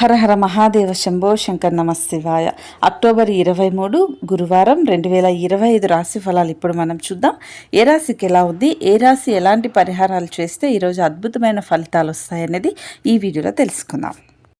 హర హర మహాదేవ శంభో శంకర్ నమ శివాయ అక్టోబర్ ఇరవై మూడు గురువారం రెండు వేల ఇరవై ఐదు రాశి ఫలాలు ఇప్పుడు మనం చూద్దాం. ఏ రాశికి ఎలా ఉంది? ఏ రాశి ఎలాంటి పరిహారాలు చేస్తే ఈరోజు అద్భుతమైన ఫలితాలు వస్తాయనేది ఈ వీడియోలో తెలుసుకుందాం.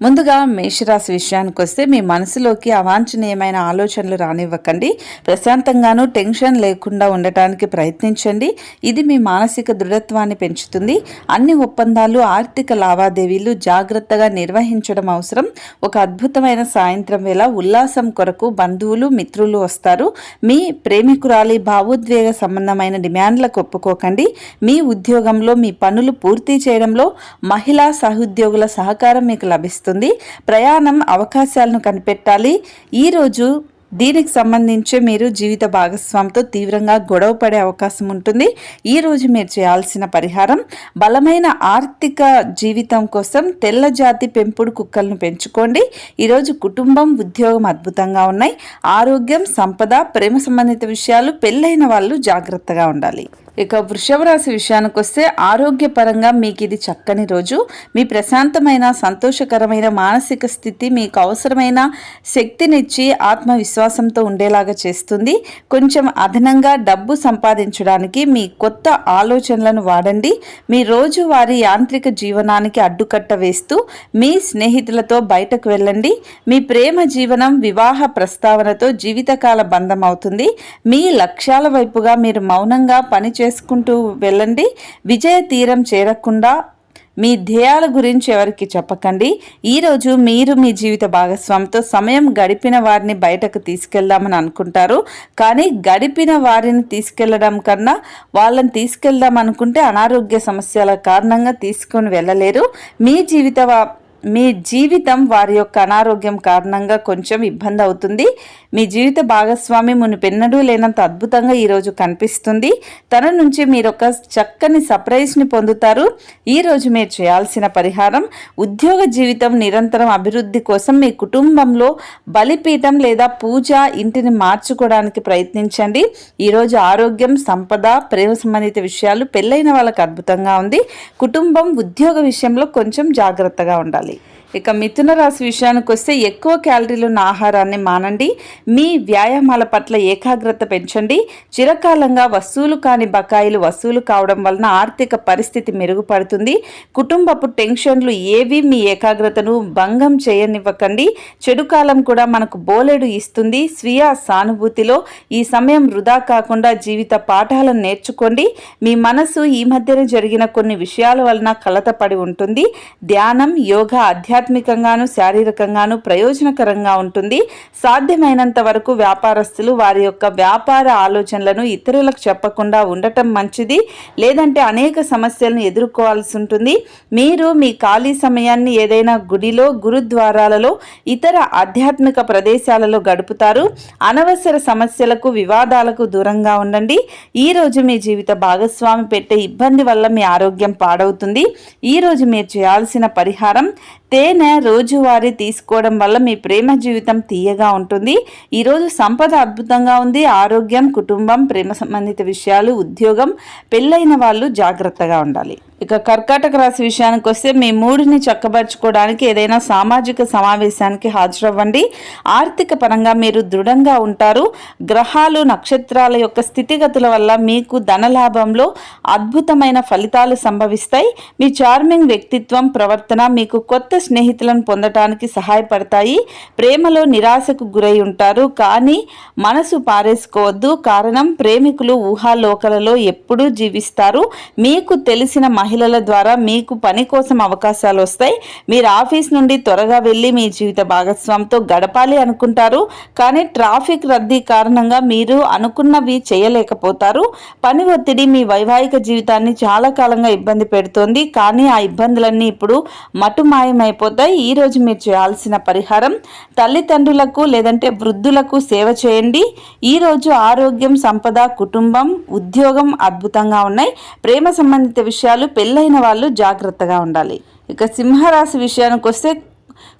ముందుగా మేషరాశి విషయానికి వస్తే మీ మనసులోకి అవాంఛనీయమైన ఆలోచనలు రానివ్వకండి. ప్రశాంతంగాను టెన్షన్ లేకుండా ఉండటానికి ప్రయత్నించండి. ఇది మీ మానసిక దృఢత్వాన్ని పెంచుతుంది. అన్ని ఒప్పందాలు ఆర్థిక లావాదేవీలు జాగ్రత్తగా నిర్వహించడం అవసరం. ఒక అద్భుతమైన సాయంత్రం వేళ ఉల్లాసం కొరకు బంధువులు మిత్రులు వస్తారు. మీ ప్రేమికురాలి భావోద్వేగ సంబంధమైన డిమాండ్లకు ఒప్పుకోకండి. మీ ఉద్యోగంలో మీ పనులు పూర్తి చేయడంలో మహిళా సహోద్యోగుల సహకారం మీకు లభిస్తుంది. ప్రయాణం అవకాశాలను కనిపెట్టాలి. ఈరోజు దీనికి సంబంధించి మీరు జీవిత భాగస్వామితో తీవ్రంగా గొడవ పడే అవకాశం ఉంటుంది. ఈరోజు మీరు చేయాల్సిన పరిహారం బలమైన ఆర్థిక జీవితం కోసం తెల్ల జాతి పెంపుడు కుక్కలను పెంచుకోండి. ఈరోజు కుటుంబం ఉద్యోగం అద్భుతంగా ఉన్నాయి. ఆరోగ్యం సంపద ప్రేమ సంబంధిత విషయాలు పెళ్ళైన వాళ్ళు జాగ్రత్తగా ఉండాలి. ఇక వృషభ రాశి విషయానికి వస్తే ఆరోగ్యపరంగా మీకు ఇది చక్కని రోజు. మీ ప్రశాంతమైన సంతోషకరమైన మానసిక స్థితి మీకు అవసరమైన శక్తినిచ్చి ఆత్మవిశ్వాసంతో ఉండేలాగా చేస్తుంది. కొంచెం అదనంగా డబ్బు సంపాదించడానికి మీ కొత్త ఆలోచనలను వాడండి. మీ రోజువారి యాంత్రిక జీవనానికి అడ్డుకట్ట వేస్తూ మీ స్నేహితులతో బయటకు వెళ్ళండి. మీ ప్రేమ జీవనం వివాహ ప్రస్తావనతో జీవితకాల బంధం అవుతుంది మీ లక్ష్యాల వైపుగా మీరు మౌనంగా పని చేసుకుంటూ వెళ్ళండి. విజయ తీరం చేరకుండా మీ ధ్యేయాల గురించి ఎవరికి చెప్పకండి. ఈరోజు మీరు మీ జీవిత భాగస్వామితో సమయం గడిపిన వారిని బయటకు తీసుకెళ్దామని అనుకుంటారు. కానీ గడిపిన వారిని తీసుకెళ్ళడం కన్నా వాళ్ళని తీసుకెళ్దాం అనుకుంటే అనారోగ్య సమస్యల కారణంగా తీసుకొని వెళ్ళలేరు. మీ జీవిత మీ జీవితం వారి యొక్క అనారోగ్యం కారణంగా కొంచెం ఇబ్బంది అవుతుంది. మీ జీవిత భాగస్వామి మునిపెన్నడూ లేనంత అద్భుతంగా ఈరోజు కనిపిస్తుంది. తన నుంచి మీరు ఒక చక్కని సర్ప్రైజ్ని పొందుతారు. ఈరోజు మీరు చేయాల్సిన పరిహారం ఉద్యోగ జీవితం నిరంతరం అభివృద్ధి కోసం మీ కుటుంబంలో బలిపీఠం లేదా పూజ ఇంటిని మార్చుకోవడానికి ప్రయత్నించండి. ఈరోజు ఆరోగ్యం సంపద ప్రేమ సంబంధిత విషయాలు పెళ్ళైన వాళ్ళకు అద్భుతంగా ఉంది. కుటుంబం ఉద్యోగ విషయంలో కొంచెం జాగ్రత్తగా ఉండాలి. ఇక మిథున రాశి విషయానికి వస్తే ఎక్కువ క్యాలరీలు ఉన్న ఆహారాన్ని మానండి. మీ వ్యాయామాల పట్ల ఏకాగ్రత పెంచండి. చిరకాలంగా వసూలు కాని బకాయిలు వసూలు కావడం వలన ఆర్థిక పరిస్థితి మెరుగుపడుతుంది. కుటుంబపు టెన్షన్లు ఏవి మీ ఏకాగ్రతను భంగం చేయనివ్వకండి. చెడు కాలం కూడా మనకు బోలెడు ఇస్తుంది. స్వీయ సానుభూతిలో ఈ సమయం వృధా కాకుండా జీవిత పాఠాలను నేర్చుకోండి. మీ మనసు ఈ మధ్యన జరిగిన కొన్ని విషయాల వలన కలతపడి ఉంటుంది. ధ్యానం యోగా ఆధ్యాత్మికంగాను శారీరకంగాను ప్రయోజనకరంగా ఉంటుంది. సాధ్యమైనంత వరకు వ్యాపారస్తులు వారి యొక్క వ్యాపార ఆలోచనలను ఇతరులకు చెప్పకుండా ఉండటం మంచిది. లేదంటే అనేక సమస్యలను ఎదుర్కోవాల్సి ఉంటుంది. మీరు మీ ఖాళీ సమయాన్ని ఏదైనా గుడిలో గురుద్వారాలలో ఇతర ఆధ్యాత్మిక ప్రదేశాలలో గడుపుతారు. అనవసర సమస్యలకు వివాదాలకు దూరంగా ఉండండి. ఈ రోజు మీ జీవిత భాగస్వామి పెట్టే ఇబ్బంది వల్ల మీ ఆరోగ్యం పాడవుతుంది. ఈ రోజు మీరు చేయాల్సిన పరిహారం తేనె రోజువారీ తీసుకోవడం వల్ల మీ ప్రేమ జీవితం తీయగా ఉంటుంది. ఈరోజు సంపద అద్భుతంగా ఉంది. ఆరోగ్యం కుటుంబం ప్రేమ సంబంధిత విషయాలు ఉద్యోగం పెళ్ళైన వాళ్ళు జాగ్రత్తగా ఉండాలి. ఇక కర్కాటక రాశి విషయానికి వస్తే మీ మూడిని చక్కబరుచుకోవడానికి ఏదైనా సామాజిక సమావేశానికి హాజరవ్వండి. ఆర్థిక పరంగా మీరు దృఢంగా ఉంటారు. గ్రహాలు నక్షత్రాల యొక్క స్థితిగతుల వల్ల మీకు ధనలాభంలో అద్భుతమైన ఫలితాలు సంభవిస్తాయి. మీ చార్మింగ్ వ్యక్తిత్వం ప్రవర్తన మీకు కొత్త స్నేహితులను పొందటానికి సహాయపడతాయి. ప్రేమలో నిరాశకు గురై ఉంటారు. కానీ మనసు పారేసుకోవద్దు. కారణం ప్రేమికులు ఊహాలోకలలో ఎప్పుడూ జీవిస్తారు. మీకు తెలిసిన మహి మహిళల ద్వారా మీకు పని కోసం అవకాశాలు వస్తాయి. మీరు ఆఫీస్ నుండి త్వరగా వెళ్ళి మీ జీవిత భాగస్వామితో గడపాలి అనుకుంటారు. కానీ ట్రాఫిక్ రద్దీ కారణంగా మీరు అనుకున్నవి చేయలేకపోతారు. పని ఒత్తిడి మీ వైవాహిక జీవితాన్ని చాలా కాలంగా ఇబ్బంది పెడుతోంది. కానీ ఆ ఇబ్బందులన్నీ ఇప్పుడు మటుమాయమైపోతాయి ఈ రోజు మీరు చేయాల్సిన పరిహారం తల్లిదండ్రులకు లేదంటే వృద్ధులకు సేవ చేయండి. ఈ రోజు ఆరోగ్యం సంపద కుటుంబం ఉద్యోగం అద్భుతంగా ఉన్నాయి. ప్రేమ సంబంధిత విషయాలు పెళ్ళైన వాళ్ళు జాగ్రత్తగా ఉండాలి. ఇక సింహరాశి విషయానికి వస్తే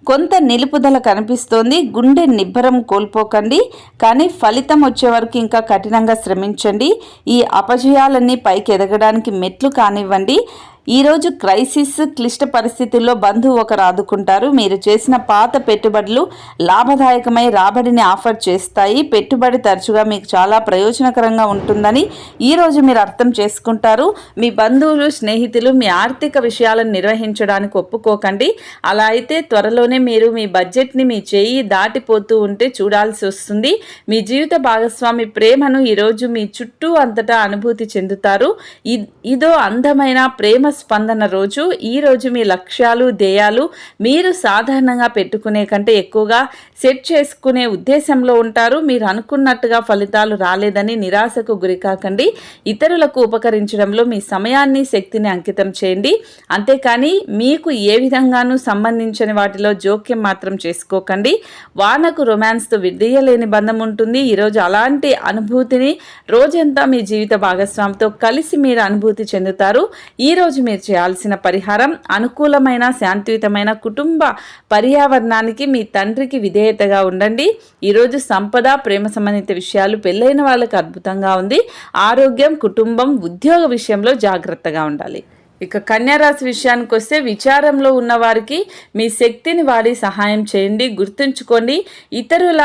కొంత నిలుపుదల కనిపిస్తోంది. గుండె నిబ్బరం కోల్పోకండి. కానీ ఫలితం వచ్చే వరకు ఇంకా కఠినంగా శ్రమించండి. ఈ అపజయాలన్నీ పైకి ఎదగడానికి మెట్లు కానివ్వండి. ఈరోజు క్రైసిస్ క్లిష్ట పరిస్థితుల్లో బంధువు ఒకరు ఆదుకుంటారు మీరు చేసిన పాత పెట్టుబడులు లాభదాయకమై రాబడిని ఆఫర్ చేస్తాయి. పెట్టుబడి తరచుగా మీకు చాలా ప్రయోజనకరంగా ఉంటుందని ఈరోజు మీరు అర్థం చేసుకుంటారు. మీ బంధువులు స్నేహితులు మీ ఆర్థిక విషయాలను నిర్వహించడానికి ఒప్పుకోకండి. అలా అయితే త్వరలోనే మీరు మీ బడ్జెట్ని మీ చేయి దాటిపోతూ ఉంటే చూడాల్సి వస్తుంది. మీ జీవిత భాగస్వామి ప్రేమను ఈరోజు మీ చుట్టూ అంతటా అనుభూతి చెందుతారు. ఇదో అందమైన ప్రేమ స్పందన రోజు ఈ రోజు మీ లక్ష్యాలు ధ్యేయాలు మీరు సాధారణంగా పెట్టుకునే కంటే ఎక్కువగా సెట్ చేసుకునే ఉద్దేశంలో ఉంటారు. మీరు అనుకున్నట్టుగా ఫలితాలు రాలేదని నిరాశకు గురికాకండి. ఇతరులకు ఉపకరించడంలో మీ సమయాన్ని శక్తిని అంకితం చేయండి. అంతేకాని మీకు ఏ విధంగానూ సంబంధించిన వాటిలో జోక్యం మాత్రం చేసుకోకండి. వానకు రొమాన్స్తో విడదీయలేని బంధం ఉంటుంది. ఈరోజు అలాంటి అనుభూతిని రోజంతా మీ జీవిత భాగస్వామితో కలిసి మీరు అనుభూతి చెందుతారు. ఈ రోజు మీరు చేయాల్సిన పరిహారం అనుకూలమైన శాంతియుతమైన కుటుంబ పర్యావరణానికి మీ తండ్రికి విధేయతగా ఉండండి. ఈరోజు సంపద ప్రేమ సంబంధిత విషయాలు పెళ్ళైన వాళ్ళకి అద్భుతంగా ఉంది. ఆరోగ్యం కుటుంబం ఉద్యోగ విషయంలో జాగ్రత్తగా ఉండాలి. ఇక కన్యారాశి విషయానికి వస్తే విచారంలో ఉన్నవారికి మీ శక్తిని వాడి సహాయం చేయండి గుర్తుంచుకోండి. ఇతరుల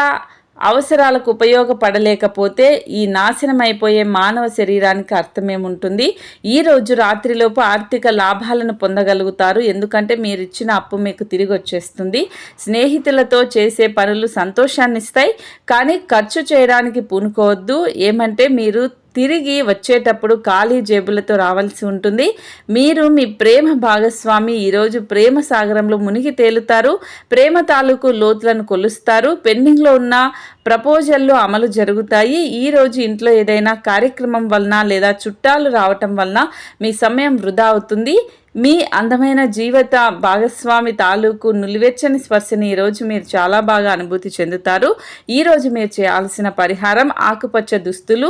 అవసరాలకు ఉపయోగపడలేకపోతే ఈ నాశనం అయిపోయే మానవ శరీరానికి అర్థమేముంటుంది? ఈ రోజు రాత్రిలోపు ఆర్థిక లాభాలను పొందగలుగుతారు. ఎందుకంటే మీరు ఇచ్చిన అప్పు మీకు తిరిగి వచ్చేస్తుంది స్నేహితులతో చేసే పనులు సంతోషాన్ని ఇస్తాయి కానీ ఖర్చు చేయడానికి పూనుకోవద్దు. ఏమంటే మీరు తిరిగి వచ్చేటప్పుడు ఖాళీ జేబులతో రావాల్సి ఉంటుంది. మీరు మీ ప్రేమ భాగస్వామి ఈరోజు ప్రేమ సాగరంలో మునిగి తేలుతారు. ప్రేమ తాలూకు లోతులను కొలుస్తారు. పెండింగ్లో ఉన్న ప్రపోజల్లు అమలు జరుగుతాయి. ఈ రోజు ఇంట్లో ఏదైనా కార్యక్రమం వలన లేదా చుట్టాలు రావటం వలన మీ సమయం వృధా అవుతుంది. మీ అందమైన జీవిత భాగస్వామి తాలూకు నులివెచ్చని స్పర్శని ఈరోజు మీరు చాలా బాగా అనుభూతి చెందుతారు. ఈరోజు మీరు చేయాల్సిన పరిహారం ఆకుపచ్చ దుస్తులు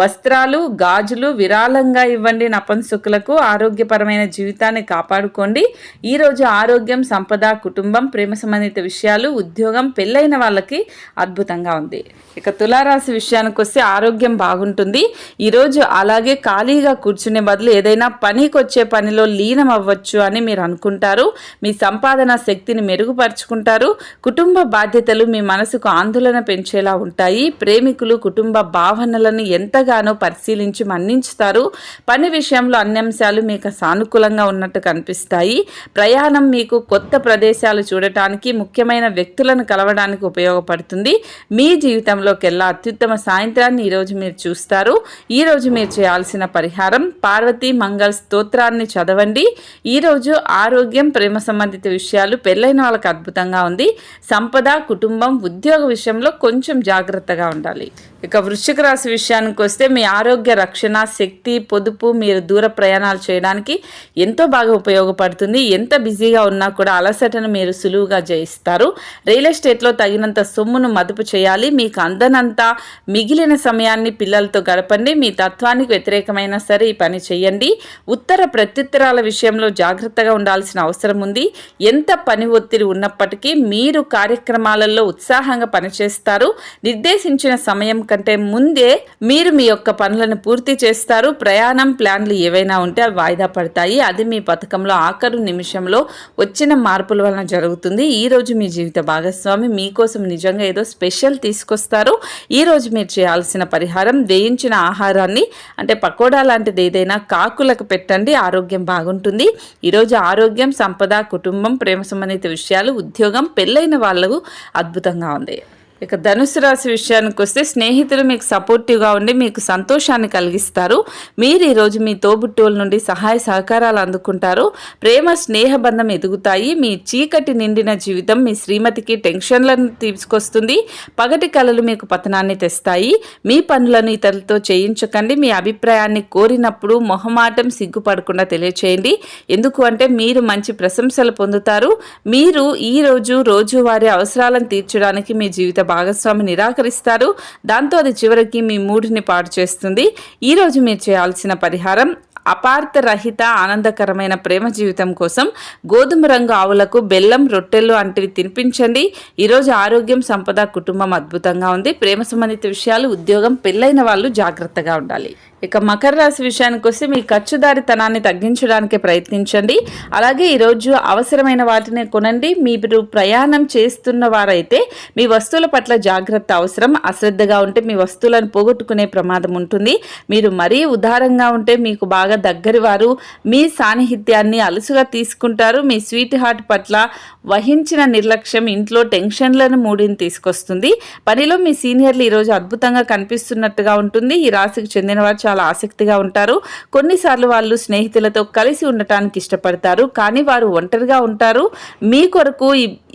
వస్త్రాలు గాజులు విరాళంగా ఇవ్వండి. నపంసుకులకు ఆరోగ్యపరమైన జీవితాన్ని కాపాడుకోండి. ఈరోజు ఆరోగ్యం సంపద కుటుంబం ప్రేమ సంబంధిత విషయాలు ఉద్యోగం పెళ్ళైన వాళ్ళకి అద్భుతంగా ఉంది. ఇక తులారాశి విషయానికి వస్తే ఆరోగ్యం బాగుంటుంది. ఈరోజు అలాగే ఖాళీగా కూర్చునే బదులు ఏదైనా పనికి వచ్చే పనిలో లీనం అవ్వచ్చు అని మీరు అనుకుంటారు. మీ సంపాదన శక్తిని మెరుగుపరుచుకుంటారు. కుటుంబ బాధ్యతలు మీ మనసుకు ఆందోళన పెంచేలా ఉంటాయి. ప్రేమికులు కుటుంబ భావనలను ఎంతగానో పరిశీలించి మన్నించుతారు. పని విషయంలో అన్ని అంశాలు మీకు సానుకూలంగా ఉన్నట్టు కనిపిస్తాయి. ప్రయాణం మీకు కొత్త ప్రదేశాలు చూడటానికి ముఖ్యమైన వ్యక్తులను కలవడానికి ఉపయోగపడుతుంది. మీ జీవితంలోకెల్లా అత్యుత్తమ సాయంత్రాన్ని ఈరోజు మీరు చూస్తారు. ఈరోజు మీరు చేయాల్సిన పరిహారం పార్వతి మంగళ స్తోత్రాన్ని చదవండి. ఈరోజు ఆరోగ్యం ప్రేమ సంబంధిత విషయాలు పెళ్ళైన వాళ్ళకి అద్భుతంగా ఉంది. సంపద కుటుంబం ఉద్యోగ విషయంలో కొంచెం జాగ్రత్తగా ఉండాలి. ఇక వృశ్చిక రాశి విషయానికి వస్తే మీ ఆరోగ్య రక్షణ శక్తి పొదుపు మీరు దూర ప్రయాణాలు చేయడానికి ఎంతో బాగా ఉపయోగపడుతుంది. ఎంత బిజీగా ఉన్నా కూడా అలసటను మీరు సులువుగా జయిస్తారు. రియల్ ఎస్టేట్లో తగినంత సొమ్మును మదుపు చేయాలి. మీకు అందనంత మిగిలిన సమయాన్ని పిల్లలతో గడపండి. మీ తత్వానికి వ్యతిరేకమైనా సరే ఈ పని చేయండి. ఉత్తర ప్రత్యుత్తరాల విషయంలో జాగ్రత్తగా ఉండాల్సిన అవసరం ఉంది. ఎంత పని ఒత్తిడి ఉన్నప్పటికీ మీరు కార్యక్రమాలలో ఉత్సాహంగా పనిచేస్తారు. నిర్దేశించిన సమయం కంటే ముందే మీరు మీ యొక్క పనులను పూర్తి చేస్తారు. ప్రయాణం ప్లాన్లు ఏవైనా ఉంటే అవి వాయిదా పడతాయి. అది మీ పథకంలో ఆఖరు నిమిషంలో వచ్చిన మార్పుల వలన జరుగుతుంది. ఈ రోజు మీ జీవిత భాగస్వామి మీకోసం నిజంగా ఏదో స్పెషల్ తీసుకొస్తారు. ఈరోజు మీరు చేయాల్సిన పరిహారం వేయించిన ఆహారాన్ని అంటే పకోడా లాంటిది ఏదైనా కాకులకు పెట్టండి ఆరోగ్యం బాగుంటుంది. ఈరోజు ఆరోగ్యం సంపద కుటుంబం ప్రేమ సంబంధిత విషయాలు ఉద్యోగం పెళ్ళైన వాళ్ళకు అద్భుతంగా ఉంది. ఇక ధనుసు రాశి విషయానికి వస్తే స్నేహితులు మీకు సపోర్టివ్గా ఉండి మీకు సంతోషాన్ని కలిగిస్తారు. మీరు ఈరోజు మీ తోబుట్టువుల నుండి సహాయ సహకారాలు అందుకుంటారు. ప్రేమ స్నేహ బంధం ఎదుగుతాయి. మీ చీకటి నిండిన జీవితం మీ శ్రీమతికి టెన్షన్లను తీసుకొస్తుంది. పగటి కళలు మీకు పతనాన్ని తెస్తాయి. మీ పనులను ఇతరులతో చేయించకండి. మీ అభిప్రాయాన్ని కోరినప్పుడు మొహమాటం సిగ్గుపడకుండా తెలియచేయండి. ఎందుకు అంటే మీరు మంచి ప్రశంసలు పొందుతారు. మీరు ఈ రోజు రోజువారీ అవసరాలను తీర్చడానికి మీ జీవితం భాగస్వామి నిరాకరిస్తారు. దాంతో అది చివరికి మీ మూడిని పాడు చేస్తుంది. ఈ రోజు మీరు చేయాల్సిన పరిహారం అపార్థరహిత ఆనందకరమైన ప్రేమ జీవితం కోసం గోధుమ రంగు ఆవులకు బెల్లం రొట్టెలు వంటివి తినిపించండి. ఈరోజు ఆరోగ్యం సంపద కుటుంబం అద్భుతంగా ఉంది. ప్రేమ సంబంధిత విషయాలు ఉద్యోగం పెళ్ళైన వాళ్ళు జాగ్రత్తగా ఉండాలి. ఇక మకర రాశి విషయానికి వస్తే మీ ఖర్చుదారితనాన్ని తగ్గించడానికి ప్రయత్నించండి. అలాగే ఈరోజు అవసరమైన వాటిని కొనండి. మీరు ప్రయాణం చేస్తున్న వారైతే మీ వస్తువుల పట్ల జాగ్రత్త అవసరం. అశ్రద్ధగా ఉంటే మీ వస్తువులను పోగొట్టుకునే ప్రమాదం ఉంటుంది. మీరు మరీ ఉదారంగా ఉంటే మీకు బాగా దగ్గరి వారు మీ సాన్నిహిత్యాన్ని అలుసుగా తీసుకుంటారు. మీ స్వీట్ హార్ట్ పట్ల వహించిన నిర్లక్ష్యం ఇంట్లో టెన్షన్లను మూడిని తీసుకొస్తుంది. పనిలో మీ సీనియర్లు ఈరోజు అద్భుతంగా కనిపిస్తున్నట్టుగా ఉంటుంది. ఈ రాశికి చెందిన వారు చాలా ఆసక్తిగా ఉంటారు. కొన్నిసార్లు వాళ్ళు స్నేహితులతో కలిసి ఉండటానికి ఇష్టపడతారు. కానీ వారు ఒంటరిగా ఉంటారు. మీ కొరకు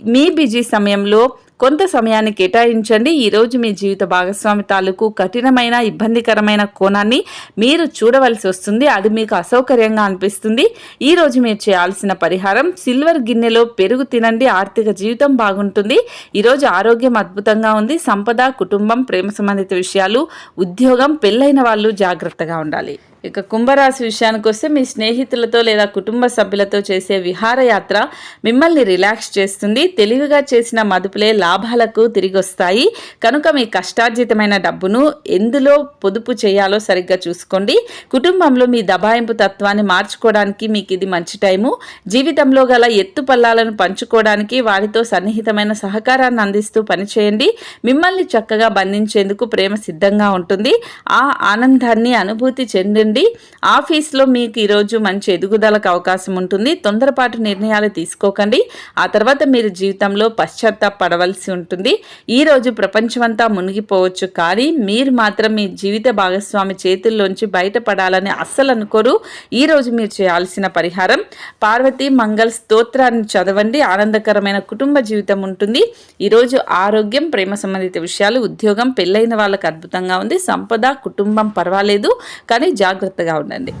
మీ బిజీ సమయంలో కొంత సమయాన్ని కేటాయించండి. ఈరోజు మీ జీవిత భాగస్వామి తాలూకు కఠినమైన ఇబ్బందికరమైన కోణాన్ని మీరు చూడవలసి వస్తుంది. అది మీకు అసౌకర్యంగా అనిపిస్తుంది. ఈ రోజు మీరు చేయాల్సిన పరిహారం సిల్వర్ గిన్నెలో పెరుగు తినండి. ఆర్థిక జీవితం బాగుంటుంది. ఈరోజు ఆరోగ్యం అద్భుతంగా ఉంది. సంపద కుటుంబం ప్రేమ సంబంధిత విషయాలు ఉద్యోగం పెళ్ళైన వాళ్ళు జాగ్రత్తగా ఉండాలి. ఇక కుంభరాశి విషయానికి వస్తే మీ స్నేహితులతో లేదా కుటుంబ సభ్యులతో చేసే విహారయాత్ర మిమ్మల్ని రిలాక్స్ చేస్తుంది. తెలివిగా చేసిన మదుపులే లాభాలకు తిరిగి వస్తాయి కనుక మీ కష్టార్జితమైన డబ్బును ఎందులో పొదుపు చేయాలో సరిగ్గా చూసుకోండి. కుటుంబంలో మీ దబాయింపు తత్వాన్ని మార్చుకోవడానికి మీకు ఇది మంచి టైము. జీవితంలో గల ఎత్తు పల్లాలను పంచుకోవడానికి వారితో సన్నిహితమైన సహకారాన్ని అందిస్తూ పనిచేయండి. మిమ్మల్ని చక్కగా బంధించేందుకు ప్రేమ సిద్ధంగా ఉంటుంది. ఆ ఆనందాన్ని అనుభూతి చెందిన ఉండండి ఆఫీస్లో మీకు ఈరోజు మంచి ఎదుగుదలకు అవకాశం ఉంటుంది. తొందరపాటు నిర్ణయాలు తీసుకోకండి. ఆ తర్వాత మీరు జీవితంలో పశ్చాత్తాపడవలసి ఉంటుంది. ఈ రోజు ప్రపంచమంతా మునిగిపోవచ్చు. కానీ మీరు మాత్రం మీ జీవిత భాగస్వామి చేతుల్లోంచి బయటపడాలని అస్సలు అనుకోరు. ఈ రోజు మీరు చేయాల్సిన పరిహారం పార్వతి మంగళ స్తోత్రాన్ని చదవండి. ఆనందకరమైన కుటుంబ జీవితం ఉంటుంది. ఈరోజు ఆరోగ్యం ప్రేమ సంబంధిత విషయాలు ఉద్యోగం పెళ్ళైన వాళ్ళకి అద్భుతంగా ఉంది. సంపద కుటుంబం పర్వాలేదు. కానీ జాగ్రత్తగా ఉండండి.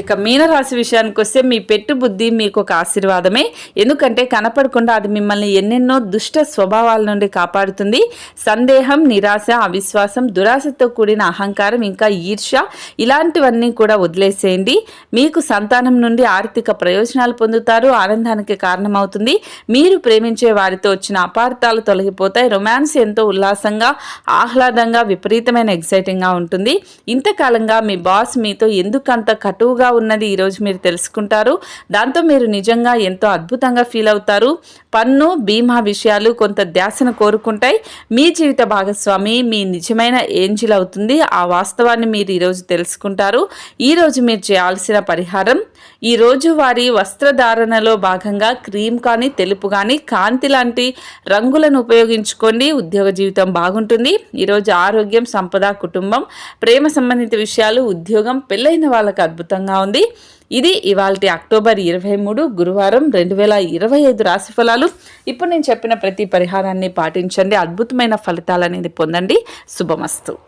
ఇక మీనరాశి విషయానికి వస్తే మీ పెట్టు బుద్ధి మీకు ఒక ఆశీర్వాదమే. ఎందుకంటే కనపడకుండా అది మిమ్మల్ని ఎన్నెన్నో దుష్ట స్వభావాల నుండి కాపాడుతుంది. సందేహం నిరాశ అవిశ్వాసం దురాశతో కూడిన అహంకారం ఇంకా ఈర్ష్య ఇలాంటివన్నీ కూడా వదిలేసేయండి. మీకు సంతానం నుండి ఆర్థిక ప్రయోజనాలు పొందుతారు. ఆనందానికి కారణమవుతుంది. మీరు ప్రేమించే వారితో వచ్చిన అపార్థాలు తొలగిపోతాయి. రొమాన్స్ ఎంతో ఉల్లాసంగా ఆహ్లాదంగా విపరీతమైన ఎగ్జైటింగ్గా ఉంటుంది. ఇంతకాలంగా మీ బాస్ మీతో ఎందుకంత కటువుగా ఉన్నది ఈరోజు మీరు తెలుసుకుంటారు. దాంతో మీరు నిజంగా ఎంతో అద్భుతంగా ఫీల్ అవుతారు. పన్ను బీమా విషయాలు కొంత ధ్యాసను కోరుకుంటాయి. మీ జీవిత భాగస్వామి మీ నిజమైన ఏంజిల్ అవుతుంది. ఆ వాస్తవాన్ని మీరు ఈరోజు తెలుసుకుంటారు. ఈరోజు మీరు చేయాల్సిన పరిహారం ఈ రోజు వారి వస్త్రధారణలో భాగంగా క్రీమ్ కానీ తెలుపు కానీ కాంతి లాంటి రంగులను ఉపయోగించుకోండి. ఉద్యోగ జీవితం బాగుంటుంది. ఈరోజు ఆరోగ్యం సంపద కుటుంబం ప్రేమ సంబంధిత విషయాలు ఉద్యోగం పెళ్ళైన వాళ్ళకి అద్భుతంగా ఉంది? ఇది ఇవాళ అక్టోబర్ ఇరవై మూడు గురువారం రెండు వేల ఇరవై ఐదు రాశి ఫలాలు. ఇప్పుడు నేను చెప్పిన ప్రతి పరిహారాన్ని పాటించండి. అద్భుతమైన ఫలితాలు అనేది పొందండి. శుభమస్తు.